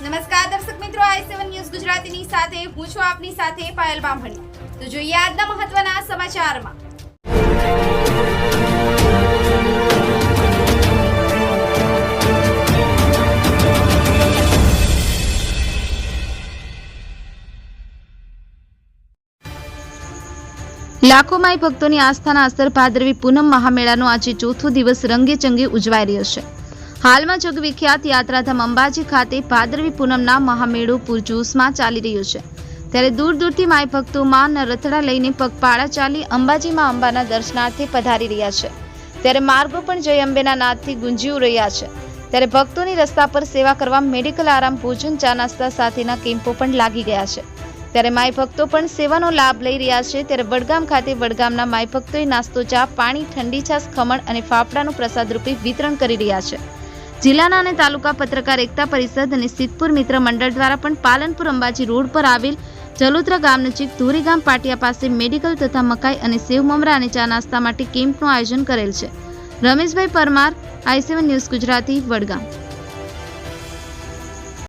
નમસ્કાર, દર્શક મિત્રો, આઈ સેવન ન્યૂઝ ગુજરાતીની સાથે, હું છું આપની સાથે પાયલ બામણી. તો જોઈએ આજના મહત્વના સમાચારમાં. લાખો માઈ ભક્તોની આસ્થાના અસર ભાદરવી પૂનમ મહામેળાનો આજે ચોથો દિવસ રંગે ચંગે ઉજવાઈ રહ્યો છે. હાલમાં જગવિખ્યાત યાત્રાધામ અંબાજી ખાતે ભાદરવી પૂનમના મહામેળો પૂરજોશમાં ચાલી રહ્યો છે. ત્યારે દૂર દૂરથી માય ભક્તો માના રથડા લઈને પગપાળા ચાલી અંબાજીમાં અંબાના દર્શનાર્થે પધારી રહ્યા છે. ત્યારે માર્ગો પણ જય અંબેના નાદથી ગુંજી રહ્યા છે. ત્યારે ભક્તોની રસ્તા પર સેવા કરવા મેડિકલ આરામ, ભોજન, ચા નાસ્તા સાથેના કેમ્પો પણ લાગી ગયા છે. ત્યારે માય ભક્તો પણ સેવાનો લાભ લઈ રહ્યા છે. ત્યારે વડગામ ખાતે વડગામના માય ભક્તોએ નાસ્તો, ચા, પાણી, ઠંડી છાસ ખમણ અને ફાફડાનું પ્રસાદ રૂપે વિતરણ કરી રહ્યા છે. જિલ્લાના અને તાલુકા પત્રકાર એકતા પરિષદ અને સિદ્ધપુર મિત્ર મંડળ દ્વારા પણ પાલનપુર અંબાજી રોડ પર આવેલ જલોત્રા ગામ નજીક ધોરીગામ પાટિયા પાસે મેડિકલ તથા મકાઈ અને સેવ મમરા અને ચા નાસ્તા માટે કેમ્પનું આયોજન કરેલ છે. Rameshbhai Parmar, I news Gujarati, Vadgam.